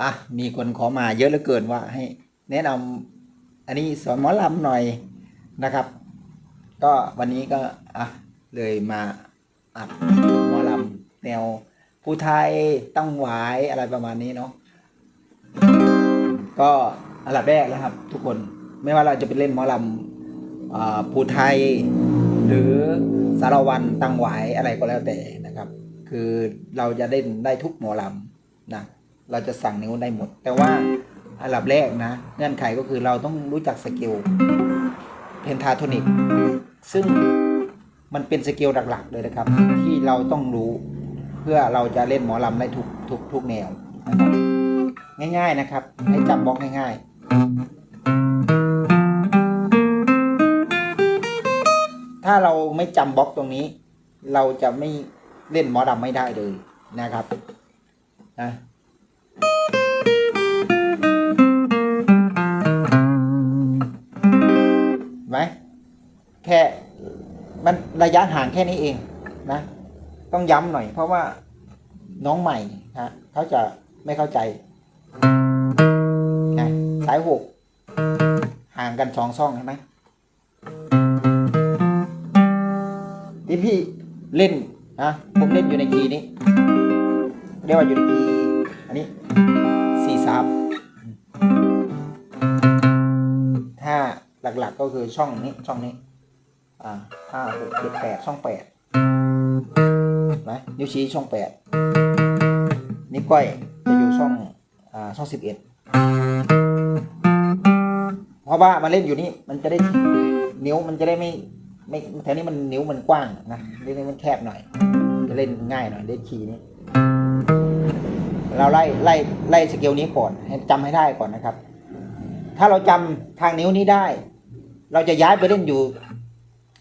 อะมีคนขอมาเยอะเหลือเกินว่าให้แนะนำอันนี้สอนหมอลำหน่อยนะครับ ก็วันนี้ก็อะเลยมาอัดหมอลำแนวผู้ไทยตั้งหวายอะไรประมาณนี้เนาะก็อันดับแรกนะครับ ทุกคนไม่ว่าเราจะไปเล่นหมอลำอ่าผู้ไทย หรือสารวันตั้งหวายอะไรก็แล้วแต่นะครับ คือเราจะเล่นได้ทุกหมอลำนะ เราจะสั่งนิ้วได้หมด แต่ว่าอันดับแรกนะ เงื่อนไขก็คือเราต้องรู้จักสเกลเพนทาโทนิกซึ่งมันเป็นสเกลหลักๆเลยนะครับ ที่เราต้องรู้เพื่อเราจะเล่นหมอลำได้ทุกทุกทุกแนวนะครับง่าย ๆนะครับ ให้จำบล็อกง่ายๆ ถ้าเราไม่จำบล็อกตรงนี้ เราจะไม่เล่นหมอลำไม่ได้เลยนะครับนะ ไหมแค่มันระยะห่างแค่นี้เองนะ ต้องย้ำหน่อย เพราะว่าน้องใหม่ฮะเขาจะไม่เข้าใจนะสายหกห่างกันสองช่องใช่ไหมนี่พี่เล่นนะผมเล่นอยู่ในคีย์นี้ เรียกว่าอยู่ในคีย์อันนี้สี่สาม หลักๆ ก็คือช่องนี้ช่องนี้ อ่าห้าหกเจ็ดแปดช่องแปดไหมนิ้วชี้ช่องแปดนิ้วก้อยจะอยู่ช่องอ่าช่องสิบเอ็ดเพราะว่ามันเล่นอยู่นี่มันจะได้นิ้วมันจะได้ไม่ไม่แถวนี้มันนิ้วมันกว้างนะเล่นมันแคบหน่อย จะเล่นง่ายหน่อยเล่นคีย์นี้เราไล่ไล่ไล่สเกลนี้ก่อนให้จำให้ได้ก่อนนะครับ ถ้าเราจำทางนิ้วนี้ได้ เราจะย้ายไปเล่นอยู่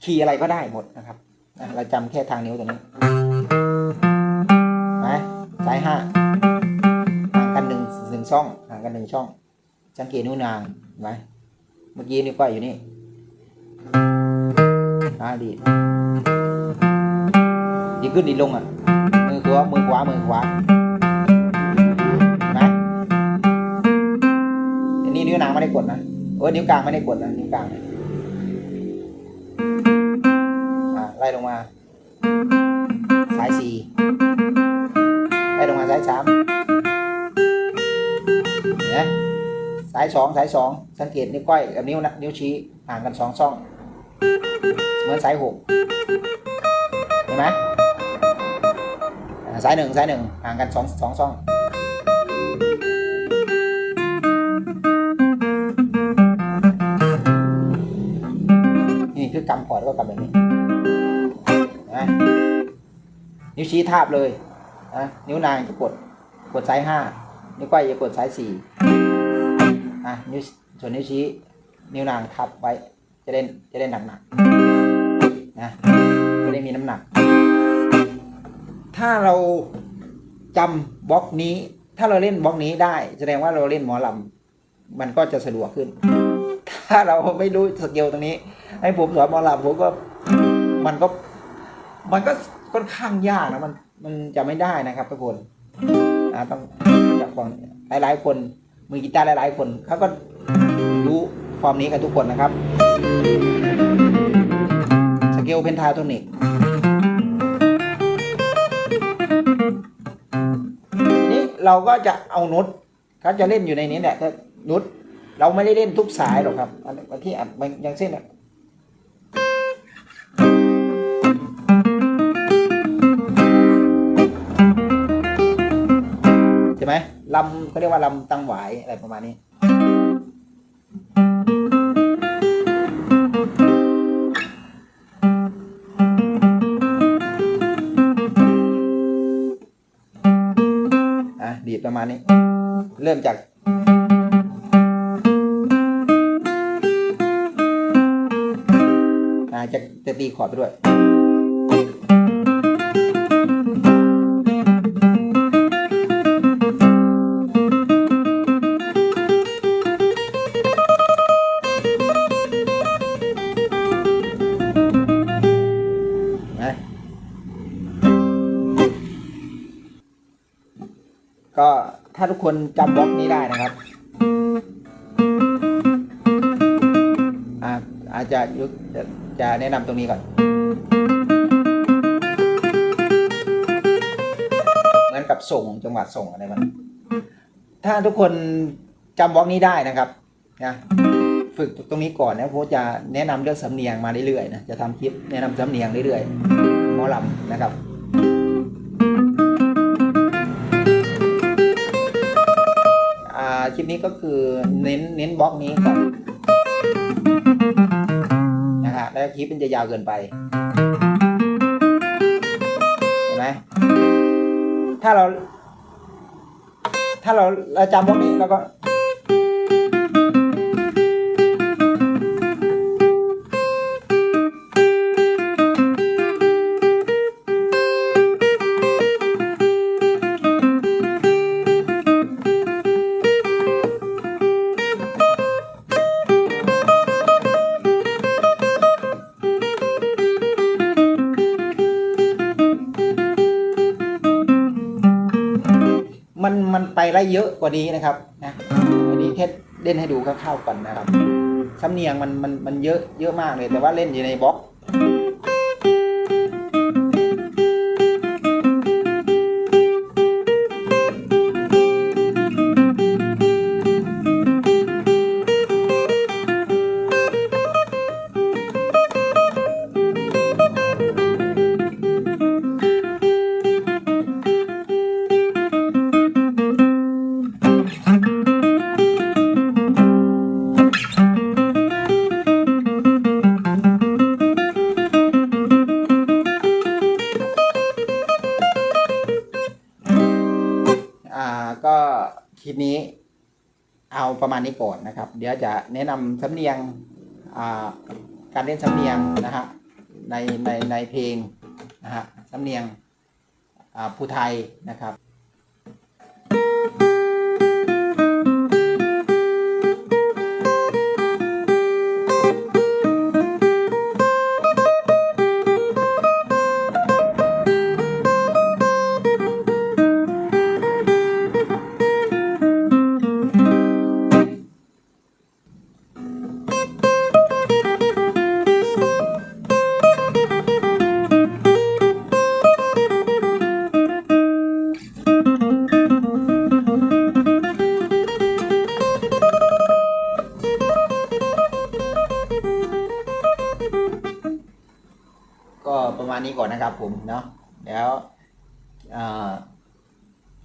คีย์อะไรก็ได้หมดนะครับเราจำแค่ทางนิ้วตรงนี้นะซ้ายห้าห่างกันหนึ่งหนึ่งช่องห่างกันหนึ่งช่อง สังเกตนิ้วนางนไหมเมื่อกี้นิ้วก้อยอยู่นี่อ่าดีดีขึ้นดีลงอะมือขวามือขวามือขวาเห็นไหมอันนี้นิ้วนางไม่ได้กดนะเออนิ้วกลางไม่ได้กดนะนิ้วกลางเนี่ย ไล่ลงมา สายสี่ไล่ลงมาสายสามเนไหมสายสองสายสองสังเกตนิ้วก้อยกับนิ้วนะนิ้วชี้ห่างกันสองช่อง เหมือนสายหกเห็นไหมสายหนึ่งสายหนึ่งห่างกันสองสองช่องนี่คือกำพอร์ตก็กำแบบนี้ นิ้วชี้ทาบเลยนะนิ้วนางจะกดกดซ้ายห้านิ้วก้อยจะกดซ้ายสี่อะนิ้วส่วนนิ้วชี้ นิ้วนางทับไว้จะได้จะได้หนักหนักนะจะได้มีน้ำหนัก ถ้าเราจำบล็อกนี้ ถ้าเราเล่นบล็อกนี้ได้ แสดงว่าเราเล่นหมอลำมันก็จะสะดวกขึ้น ถ้าเราไม่รู้สเกลตรงนี้ ให้ผมสอนหมอลำผมก็มันก็มันก็ ค่อนข้างยากนะมันมันจะไม่ได้นะครับทุกคนนะต้องอยากฟังหลายๆ คนมือกีตาร์หลายๆ คนเขาก็รู้ฟอร์มนี้กันทุกคนนะครับสเกลเพนทาโทนิกนี้เราก็จะเอานุชเขาจะเล่นอยู่ในนี้แหละถ้านุชเราไม่ได้เล่นทุกสายหรอกครับอันอันที่อัดมันย่างเช่นอะ เขาเรียกว่าลำตังหวายอะไรประมาณนี้ อะ ดีดประมาณนี้ เริ่มจากอ่าจะจะตีคอร์ดไปด้วย ทุกคนจำบล็อกนี้ได้นะครับอ่าอาจจะยกจะจะแนะนำตรงนี้ก่อน เหมือนกับส่งจังหวะส่งอะไรมันถ้าทุกคนจำบล็อกนี้ได้นะครับนะฝึกตรงนี้ก่อนนะผมจะแนะนำเรื่องสำเนียงมาเรื่อยๆนะจะทำคลิปแนะนำสำเนียงเรื่อยๆหมอลำนะครับ คลิปนี้ก็คือเน้นเน้นบล็อกนี้ก่อนนะฮะแล้วคลิปมันจะยาวเกินไป เห็นไหมถ้าเรา ถ้าเราเราจำบล็อกนี้แล้วก็ มันไปได้เยอะกว่านี้นะครับนะอันนี้แค่เล่นให้ดูคร่าวๆก่อนนะครับสำเนียงมันมันมันเยอะเยอะมากเลยแต่ว่าเล่นอยู่ในบล็อก คลิปนี้เอาประมาณนี้ก่อนนะครับ เดี๋ยวจะแนะนำสำเนียงการเล่นสำเนียงนะฮะในในในเพลงนะฮะสำเนียงผู้ไทยนะครับ นี้ก่อนนะครับผมเนาะแล้ว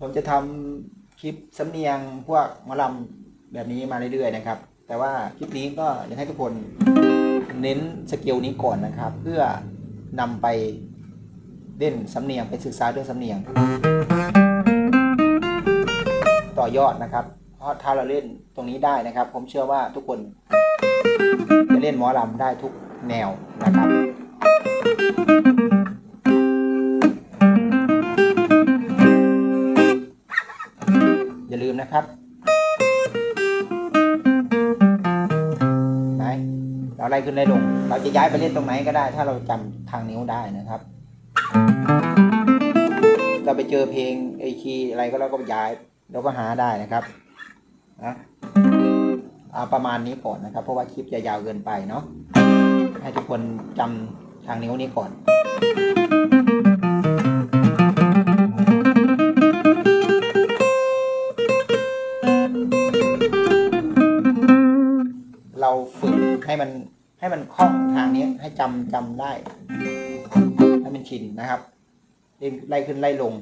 ผมจะทำคลิปสำเนียงพวกมอลำแบบนี้มาเรื่อยๆนะครับ แต่ว่าคลิปนี้ก็อยากให้ทุกคนเน้นสกิลนี้ก่อนนะครับ เพื่อนำไปเล่นสำเนียงไปศึกษาเรื่องสำเนียง ต่อยอดนะครับ เพราะถ้าเราเล่นตรงนี้ได้นะครับ ผมเชื่อว่าทุกคนจะเล่นหมอลำได้ทุกแนวนะครับ ครับไหนเราไล่ขึ้นไล่ลง เราจะย้ายไปเล่นตรงไหนก็ได้ ถ้าเราจำทางนิ้วได้นะครับ เราไปเจอเพลงไอคีย์อะไรก็เราก็ย้ายเราก็หาได้นะครับนะเอาประมาณนี้ก่อนนะครับ เพราะว่าคลิปจะยาวเกินไปเนาะให้ทุกคนจำทางนิ้วนี้ก่อนำจำได้ให้มันชินนะครับเล่นไล่ขึ้นไล่ลง